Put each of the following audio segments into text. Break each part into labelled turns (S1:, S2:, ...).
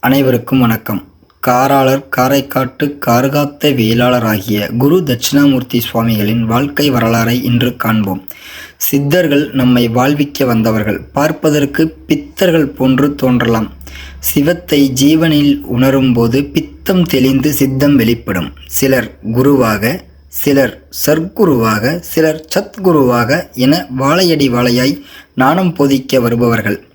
S1: அனைவருக்கும் வணக்கம். காராளர் காரைக்காட்டு கார்காத்த வேளாளராகிய குரு தட்சிணாமூர்த்தி சுவாமிகளின் வாழ்க்கை வரலாறை இன்று காண்போம். சித்தர்கள் நம்மை வாழ்விக்க வந்தவர்கள். பார்ப்பதற்கு பித்தர்கள் போன்று தோன்றலாம். சிவத்தை ஜீவனில் உணரும்போது பித்தம் தெளிந்து சித்தம் வெளிப்படும். சிலர் குருவாக சிலர் சர்க்குருவாக சிலர் சத்குருவாக என வாழையடி வாழையாய் நாணம் போதிக்க வருபவர்கள்.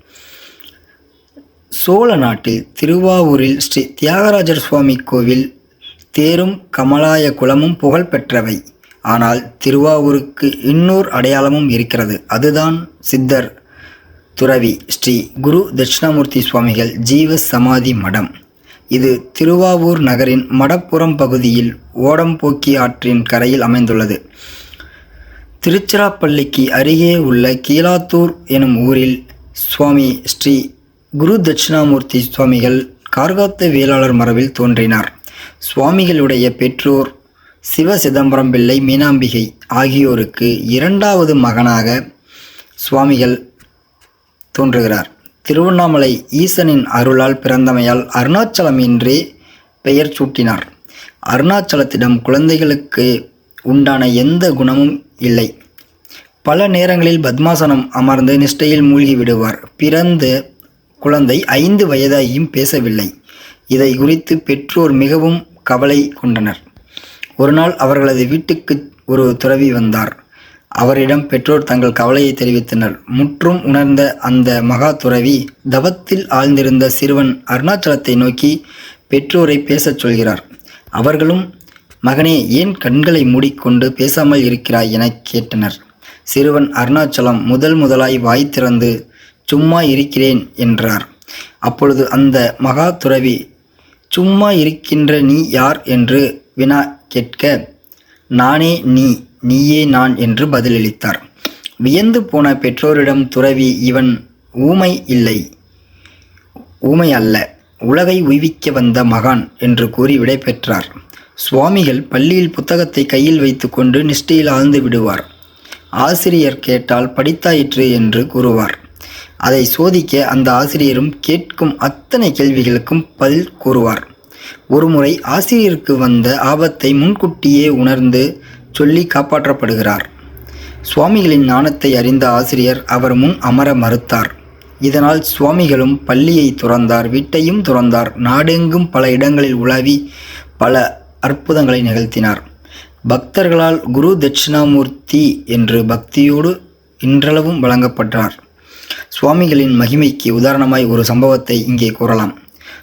S1: சோழ நாட்டில் திருவாவூரில் ஸ்ரீ தியாகராஜர் சுவாமி கோவில் தேரும் கமலாய குளமும் புகழ் பெற்றவை. ஆனால் திருவாவூருக்கு இன்னொரு அடையாளமும் இருக்கிறது. அதுதான் சித்தர் துறவி ஸ்ரீ குரு தட்சிணாமூர்த்தி சுவாமிகள் ஜீவ சமாதி மடம். இது திருவாவூர் நகரின் மடப்புறம் பகுதியில் ஓடம்போக்கி ஆற்றின் கரையில் அமைந்துள்ளது. திருச்சிராப்பள்ளிக்கு அருகே உள்ள கீழாத்தூர் எனும் ஊரில் சுவாமி ஸ்ரீ குரு தட்சிணாமூர்த்தி சுவாமிகள் கார்காத்த வேளாளர் மரபில் தோன்றினார். சுவாமிகளுடைய பெற்றோர் சிவ சிதம்பரம் பிள்ளை மீனாம்பிகை ஆகியோருக்கு இரண்டாவது மகனாக சுவாமிகள் தோன்றுகிறார். திருவண்ணாமலை ஈசனின் அருளால் பிறந்தமையால் அருணாச்சலம் என்றே பெயர் சூட்டினார். அருணாச்சலத்திடம் குழந்தைகளுக்கு உண்டான எந்த குணமும் இல்லை. பல நேரங்களில் பத்மாசனம் அமர்ந்து நிஷ்டையில் மூழ்கி விடுவார். பிறந்து குழந்தை ஐந்து வயதாகியும் பேசவில்லை. இதை குறித்து பெற்றோர் மிகவும் கவலை கொண்டனர். ஒருநாள் அவர்களது வீட்டுக்கு ஒரு துறவி வந்தார். அவரிடம் பெற்றோர் தங்கள் கவலையை தெரிவித்தனர். முற்றும் உணர்ந்த அந்த மகா துறவி தவத்தில் ஆழ்ந்திருந்த சிறுவன் அருணாச்சலத்தை நோக்கி பெற்றோரை பேசச் சொல்கிறார். அவர்களும் மகனே ஏன் கண்களை மூடிக்கொண்டு பேசாமல் இருக்கிறாய் எனக் கேட்டனர். சிறுவன் அருணாச்சலம் முதல் முதலாய் வாய் திறந்து சும்மா இருக்கிறேன் என்றார். அப்பொழுது அந்த மகா துறவி சும்மா இருக்கின்ற நீ யார்? என்று வினா கேட்க நானே நீ நீயே நான் என்று பதிலளித்தார். வியந்து போன பெற்றோரிடம் துறவி இவன் ஊமை இல்லை ஊமை அல்ல உலகை உய்விக்க வந்த மகான் என்று கூறி விடைபெற்றார் சுவாமிகள் பள்ளியில் புத்தகத்தை கையில் வைத்துக்கொண்டு நிஷ்டையில் ஆழ்ந்து விடுவார். ஆசிரியர் கேட்டால் படித்தாயிற்று என்று கூறுவார். அதை சோதிக்க அந்த ஆசிரியரும் கேட்கும் அத்தனை கேள்விகளுக்கும் பதில் கூறுவார். ஒருமுறை ஆசிரியருக்கு வந்த ஆபத்தை முன்கூட்டியே உணர்ந்து சொல்லி காப்பாற்றப்படுகிறார். சுவாமிகளின் ஞானத்தை அறிந்த ஆசிரியர் அவர் முன் அமர மறுத்தார். இதனால் சுவாமிகளும் பள்ளியை துறந்தார் வீட்டையும் துறந்தார். நாடெங்கும் பல இடங்களில் உலாவி பல அற்புதங்களை நிகழ்த்தினார். பக்தர்களால் குரு தட்சிணாமூர்த்தி என்று பக்தியோடு இன்றளவும் வழங்கப்பட்டார். சுவாமிகளின் மகிமைக்கு உதாரணமாய் ஒரு சம்பவத்தை இங்கே கூறலாம்.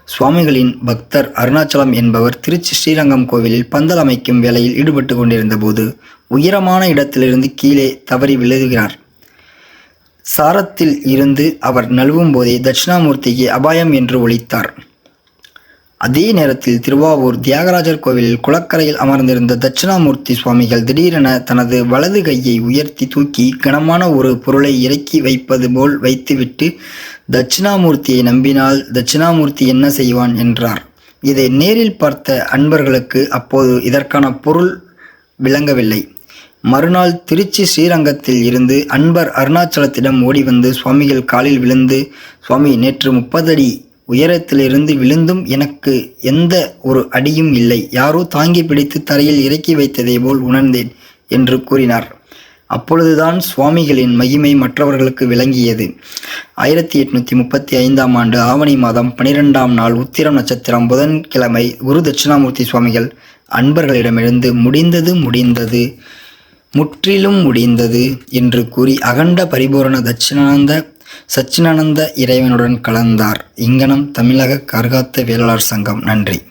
S1: சுவாமிகளின் பக்தர் அருணாச்சலம் என்பவர் திருச்சி ஸ்ரீரங்கம் கோவிலில் பந்தல் அமைக்கும் வேலையில் ஈடுபட்டு கொண்டிருந்த போது உயரமான இடத்திலிருந்து கீழே தவறி விழுகிறார். சாரத்தில் இருந்து அவர் நழுவும் போதே தட்சிணாமூர்த்திக்கு அபாயம் என்று ஒழித்தார் அதே நேரத்தில் திருவாவூர் தியாகராஜர் கோவிலில் குளக்கரையில் அமர்ந்திருந்த தட்சிணாமூர்த்தி சுவாமிகள் திடீரென தனது வலது கையை உயர்த்தி தூக்கி கனமான ஒரு பொருளை இறக்கி வைப்பது போல் வைத்துவிட்டு தட்சிணாமூர்த்தியை நம்பினால் தட்சிணாமூர்த்தி என்ன செய்வான் என்றார். இதை நேரில் பார்த்த அன்பர்களுக்கு அப்போது இதற்கான பொருள் விளங்கவில்லை. மறுநாள் திருச்சி ஸ்ரீரங்கத்தில் இருந்து அன்பர் அருணாச்சலத்திடம் ஓடி வந்து சுவாமிகள் காலில் விழுந்து சுவாமி நேற்று முப்பது அடி உயரத்திலிருந்து விழுந்தும் எனக்கு எந்த ஒரு அடியும் இல்லை. யாரோ தாங்கி பிடித்து தரையில் இறக்கி வைத்ததை போல் உணர்ந்தேன் என்று கூறினார். அப்பொழுதுதான் சுவாமிகளின் மகிமை மற்றவர்களுக்கு விளங்கியது. ஆயிரத்தி எட்நூத்தி முப்பத்தி ஐந்தாம் ஆண்டு ஆவணி மாதம் பனிரெண்டாம் நாள் உத்திரம் நட்சத்திரம் புதன்கிழமை குரு தட்சிணாமூர்த்தி சுவாமிகள் அன்பர்களிடமிருந்து முடிந்தது முடிந்தது முற்றிலும் முடிந்தது என்று கூறி அகண்ட பரிபூரண தட்சிணானந்த சச்சினானந்த இறைவனுடன் கலந்தார். இங்கனம் தமிழக கர்காத்த வேளாளர் சங்கம். நன்றி.